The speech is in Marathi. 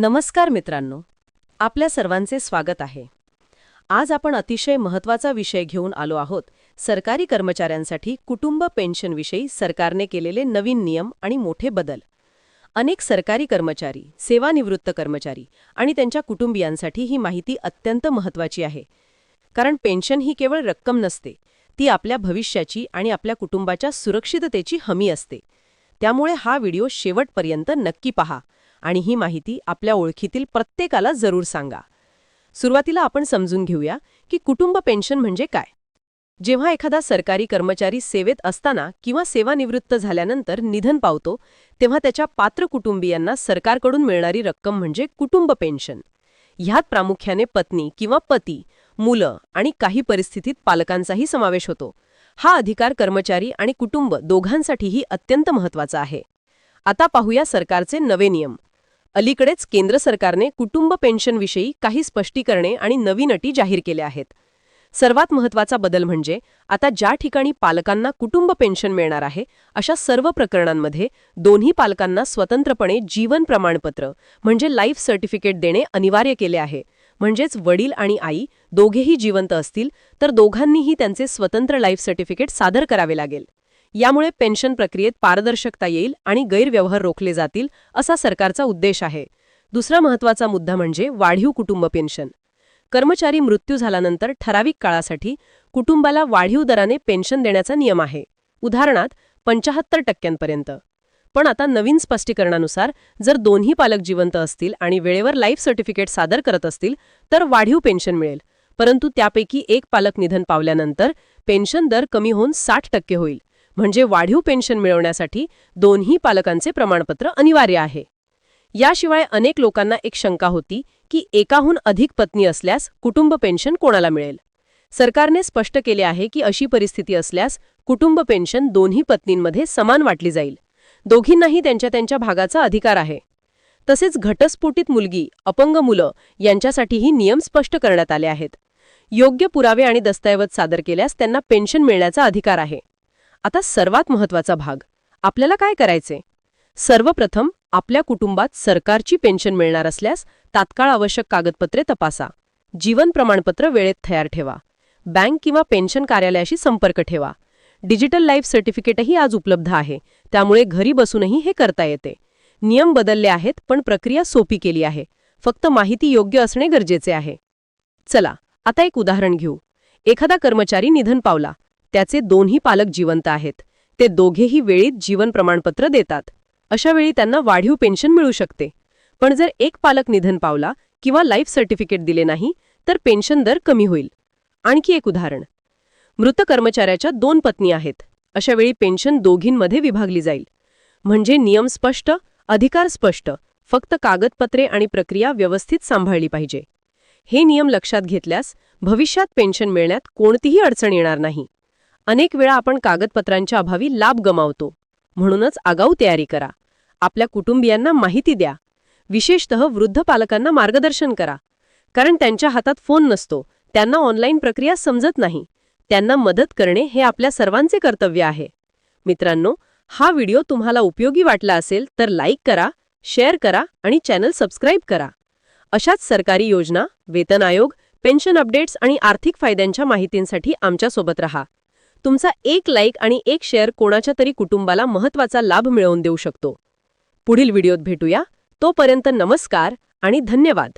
नमस्कार मित्रांनो. आपल्या सर्वांचे स्वागत आहे. आज आपण अतिशय महत्त्वाचा विषय घेऊन आलो आहोत. सरकारी कर्मचाऱ्यांसाठी कुटुंब पेन्शनविषयी सरकारने केलेले नवीन नियम आणि मोठे बदल. अनेक सरकारी कर्मचारी सेवानिवृत्त कर्मचारी आणि त्यांच्या कुटुंबियांसाठी ही माहिती अत्यंत महत्वाची आहे. कारण पेन्शन ही केवळ रक्कम नसते ती आपल्या भविष्याची आणि आपल्या कुटुंबाच्या सुरक्षिततेची हमी असते. त्यामुळे हा व्हिडिओ शेवटपर्यंत नक्की पहा आणि ही माहिती आपल्या ओळखीतील प्रत्येकाला जरूर सांगा. सुरुवातीला आपण समजून घेऊया की कुटुंब पेन्शन म्हणजे काय. जेव्हा एखादा सरकारी कर्मचारी सेवेत असताना किंवा सेवानिवृत्त झाल्यानंतर निधन पावतो तेव्हा त्याच्या पात्र कुटुंबियांना सरकारकडून मिळणारी रक्कम म्हणजे कुटुंब पेन्शन. ह्यात प्रामुख्याने पत्नी किंवा पती मुलं आणि काही परिस्थितीत पालकांचाही समावेश होतो. हा अधिकार कर्मचारी आणि कुटुंब दोघांसाठीही अत्यंत महत्त्वाचा आहे. आता पाहूया सरकारचे नवे नियम. अलीकडेच केंद्र सरकारने कुटुंब पेन्शनविषयी काही स्पष्टीकरणे आणि नवीन अटी जाहीर केल्या आहेत. सर्वात महत्त्वाचा बदल म्हणजे आता ज्या ठिकाणी पालकांना कुटुंब पेन्शन मिळणार आहे अशा सर्व प्रकरणांमध्ये दोन्ही पालकांना स्वतंत्रपणे जीवन प्रमाणपत्र म्हणजे लाईफ सर्टिफिकेट देणे अनिवार्य केले आहे. म्हणजेच वडील आणि आई दोघेही जिवंत असतील तर दोघांनीही त्यांचे स्वतंत्र लाईफ सर्टिफिकेट सादर करावे लागेल. यामुळे पेन्शन प्रक्रियेत पारदर्शकता येईल आणि गैरव्यवहार रोखले जातील असा सरकारचा उद्देश आहे. दुसरा महत्त्वाचा मुद्दा म्हणजे वाढीव कुटुंब पेन्शन. कर्मचारी मृत्यू झाल्यानंतर ठराविक काळासाठी कुटुंबाला वाढीव दराने पेन्शन देण्याचा नियम आहे. उदाहरणार्थ पंचाहत्तर टक्क्यांपर्यंत. पण आता नवीन स्पष्टीकरणानुसार जर दोन्ही पालक जिवंत असतील आणि वेळेवर लाईफ सर्टिफिकेट सादर करत असतील तर वाढीव पेन्शन मिळेल. परंतु त्यापैकी एक पालक निधन पावल्यानंतर पेन्शन दर कमी होऊन साठ टक्के होईल. म्हणजे वाढीव पेन्शन मिळवण्यासाठी दोन्ही पालकांचे प्रमाणपत्र अनिवार्य आहे. याशिवाय अनेक लोकांना एक शंका होती की एकाहून अधिक पत्नी असल्यास कुटुंब पेन्शन कोणाला मिळेल? सरकारने स्पष्ट केले आहे की अशी परिस्थिती असल्यास कुटुंब पेन्शन दोन्ही पत्नींमध्ये समान वाटली जाईल. दोघींनाही त्यांच्या त्यांच्या भागाचा अधिकार आहे. तसेच घटस्फोटित मुलगी अपंग मुलं यांच्यासाठीही नियम स्पष्ट करण्यात आले आहेत. योग्य पुरावे आणि दस्तऐवज सादर केल्यास त्यांना पेन्शन मिळण्याचा अधिकार आहे. आता सर्वात महत्त्वाचा भाग आपल्याला काय करायचे? सर्वप्रथम आपल्या कुटुंबात सरकारची पेन्शन मिळणार असल्यास तात्काळ आवश्यक कागदपत्रे तपासा. जीवन प्रमाणपत्र वेळेत तयार ठेवा. बँक किंवा पेन्शन कार्यालयाशी संपर्क ठेवा. डिजिटल लाईफ सर्टिफिकेटही आज उपलब्ध आहे. त्यामुळे घरी बसूनही हे करता येते. नियम बदलले आहेत पण प्रक्रिया सोपी केली आहे. फक्त माहिती योग्य असणे गरजेचे आहे. चला आता एक उदाहरण घेऊ. एखादा कर्मचारी निधन पावला. त्याचे दोन्ही पालक जिवंत आहेत. ते दोघेही वेळीत जीवन प्रमाणपत्र देतात. अशा वेळी त्यांना वाढीव पेन्शन मिळू शकते. पण जर एक पालक निधन पावला किंवा लाईफ सर्टिफिकेट दिले नाही तर पेन्शन दर कमी होईल. आणखी एक उदाहरण. मृत कर्मचाऱ्याच्या दोन पत्नी आहेत. अशा वेळी पेन्शन दोघींमध्ये विभागली जाईल. म्हणजे नियम स्पष्ट अधिकार स्पष्ट फक्त कागदपत्रे आणि प्रक्रिया व्यवस्थित सांभाळली पाहिजे. हे नियम लक्षात घेतल्यास भविष्यात पेन्शन मिळण्यात कोणतीही अडचण येणार नाही. अनेक वेळा आपण कागदपत्रांच्या अभावी लाभ गमावतो. म्हणूनच आगाऊ तयारी करा. आपल्या कुटुंबियांना माहिती द्या. विशेषतः वृद्ध पालकांना मार्गदर्शन करा. कारण त्यांच्या हातात फोन नसतो. त्यांना ऑनलाईन प्रक्रिया समजत नाही. त्यांना मदत करणे हे आपल्या सर्वांचे कर्तव्य आहे. मित्रांनो हा व्हिडिओ तुम्हाला उपयोगी वाटला असेल तर लाईक करा शेअर करा आणि चॅनल सबस्क्राईब करा. अशाच सरकारी योजना वेतन आयोग पेन्शन अपडेट्स आणि आर्थिक फायद्यांच्या माहितींसाठी आमच्यासोबत रहा. तुमचा एक लाईक आणि एक शेअर कोणाच्या तरी कुटुंबाला महत्त्वाचा लाभ मिळवून देऊ शकतो. पुढील व्हिडिओत भेटूया. तोपर्यंत नमस्कार आणि धन्यवाद.